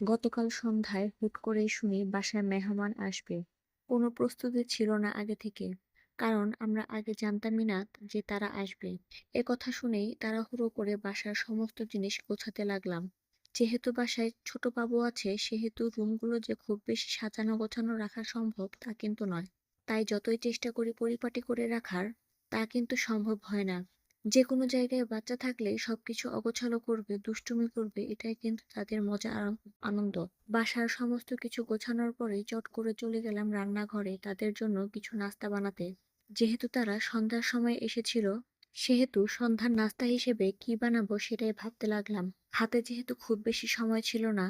গতকাল সন্ধ্যায় হুট করেই শুনি বাসায় মেহমান আসবে। কোনো প্রস্তুতি ছিল না আগে থেকে। কারণ আমরা আগে জানতামই না যে তারা আসবে। এ কথা শুনেই তাড়াহুড়ো করে বাসার সমস্ত জিনিস গোছাতে লাগলাম। যেহেতু বাসায় ছোট বাবু আছে, সেহেতু রুমগুলো যে খুব বেশি সাজানো গোছানো রাখা সম্ভব তা কিন্তু নয়। তাই যতই চেষ্টা করি পরিপাটি করে রাখার, তা কিন্তু সম্ভব হয় না। যে কোনো জায়গায় বাচ্চা থাকলে সবকিছু অগোছালো করবে, দুষ্টুমি করবে, এটাই কিন্তু তাদের মজা আনন্দ। বাসার সমস্ত কিছু গোছানোর পরে চট করে চলে গেলাম রান্নাঘরে তাদের জন্য কিছু নাস্তা বানাতে। যেহেতু তারা সন্ধ্যার সময় এসেছিল, সেহেতু সন্ধ্যার নাস্তা হিসেবে কি বানাবো সেটাই ভাবতে লাগলাম। হাতে যেহেতু খুব বেশি সময় ছিল না,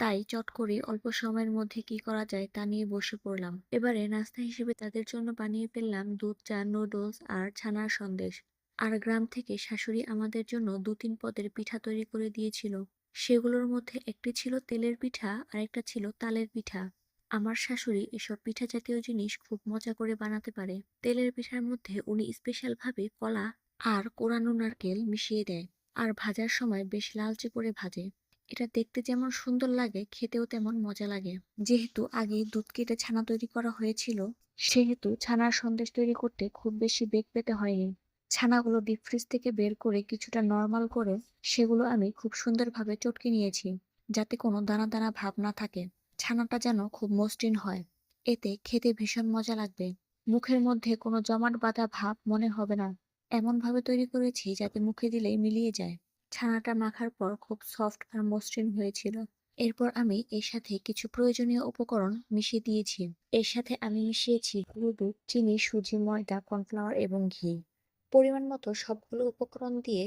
তাই চট করে অল্প সময়ের মধ্যে কি করা যায় তা নিয়ে বসে পড়লাম। এবারে নাস্তা হিসেবে তাদের জন্য বানিয়ে ফেললাম দুধ, চা, নুডলস আর ছানার সন্দেশ। আর গ্রাম থেকে শাশুড়ি আমাদের জন্য দু তিন পদের পিঠা তৈরি করে দিয়েছিল। সেগুলোর মধ্যে একটি ছিল তেলের পিঠা, আর একটা ছিল তালের পিঠা। আমার শাশুড়ি এসব পিঠা জাতীয় জিনিস খুব মজা করে বানাতে পারে। তেলের পিঠার মধ্যে উনি স্পেশাল ভাবে কলা আর কোরানো নারকেল মিশিয়ে দেয় আর ভাজার সময় বেশ লালচে করে ভাজে। এটা দেখতে যেমন সুন্দর লাগে, খেতেও তেমন মজা লাগে। যেহেতু আগে দুধ কেটে ছানা তৈরি করা হয়েছিল, সেহেতু ছানার সন্দেশ তৈরি করতে খুব বেশি বেগ পেতে হয়নি। ছানাগুলো ডিপ ফ্রিজ থেকে বের করে কিছুটা নর্মাল করে সেগুলো আমি খুব সুন্দরভাবে চটকে নিয়েছি, যাতে কোনো দানা দানা ভাব না থাকে। ছানাটা যেন খুব মসৃণ হয়। এতে খেতে ভীষণ মজা লাগবে। মুখের মধ্যে কোনো জমাট বাঁধা ভাব মনে হবে না। এমনভাবে তৈরি করেছি যাতে মুখে দিলেই মিলিয়ে যায়। ছানাটা মাখার পর খুব সফট আর মসৃণ হয়েছিল। এরপর আমি এর সাথে কিছু প্রয়োজনীয় উপকরণ মিশিয়ে দিয়েছি। এর সাথে আমি মিশিয়েছি দুধ চিনি, সুজি, ময়দা কর্নফ্লাওয়ার এবং ঘি। পরিমাণ মতো সবগুলো উপকরণ দিয়ে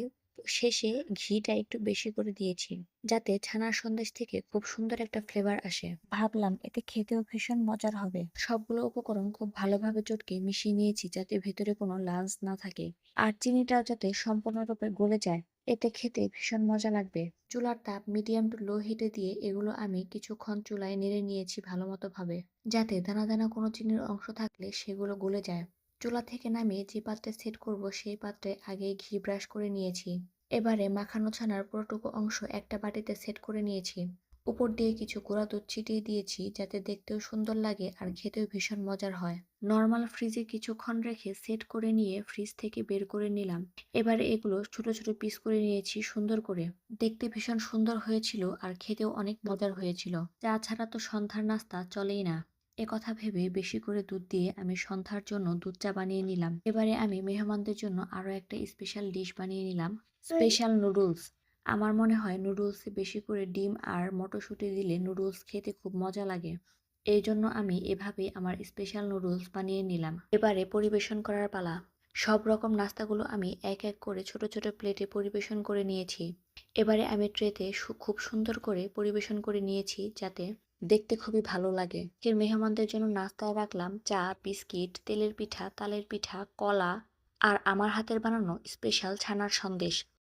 শেষে ঘিটা একটু বেশি করে দিয়েছি যাতে ছানার সন্দেশ থেকে খুব সুন্দর একটা ফ্লেভার আসে। ভাবলাম এতে খেতেও ভীষণ মজার হবে। সবগুলো উপকরণ খুব ভালোভাবে চটকে মিশিয়ে নিয়েছি যাতে ভেতরে কোনো লাঞ্চ না থাকে আর চিনিটাও যাতে সম্পূর্ণরূপে গলে যায়। এতে খেতে ভীষণ মজা লাগবে। চুলার তাপ মিডিয়াম টু লো হিটে দিয়ে এগুলো আমি কিছুক্ষণ চুলায় নেড়ে নিয়েছি ভালো মতো ভাবে যাতে দানা দানা কোনো চিনির অংশ থাকলে সেগুলো গলে যায়। চুলা থেকে নামিয়ে যে পাত্রে সেট করব সেই পাত্রে আগে ঘি ব্রাশ করে নিয়েছি। এবারে মাখানো ছানার পুরোটুকু অংশ একটা বাটিতে সেট করে নিয়েছি। উপর দিয়ে কিছু গুঁড়া দুধ ছিটিয়ে দিয়েছি যাতে দেখতেও সুন্দর লাগে আর খেতেও ভীষণ মজার হয়। নর্মাল ফ্রিজে কিছুক্ষণ রেখে সেট করে নিয়ে ফ্রিজ থেকে বের করে নিলাম। এবারে এগুলো ছোট ছোট পিস করে নিয়েছি সুন্দর করে। দেখতে ভীষণ সুন্দর হয়েছিল আর খেতেও অনেক মজার হয়েছিল। চা ছাড়া তো সন্ধ্যার নাস্তা চলেই না। এ কথা ভেবে বেশি করে দুধ দিয়ে আমি সন্ধ্যার জন্য দুধ চা বানিয়ে নিলাম। এবারে আমি মেহমানদের জন্য আরও একটা স্পেশাল ডিশ বানিয়ে নিলাম। স্পেশাল নুডলস আমার মনে হয় নুডলসে বেশি করে ডিম আর মটরশুঁটি দিলে নুডলস খেতে খুব মজা লাগে। এই জন্য আমি এভাবে আমার স্পেশাল নুডলস বানিয়ে নিলাম। এবারে পরিবেশন করার পালা। সব রকম নাস্তাগুলো আমি এক এক করে ছোট ছোট প্লেটে পরিবেশন করে নিয়েছি। এবারে আমি ট্রেতে খুব সুন্দর করে পরিবেশন করে নিয়েছি যাতে দেখতে খুবই ভালো লাগে। এর মেহমানদের জন্য নাস্তায় রাখলাম চা, বিস্কিট, তেলের পিঠা, তালের পিঠা, কলা আর আমার হাতের বানানো স্পেশাল ছানার সন্দেশ।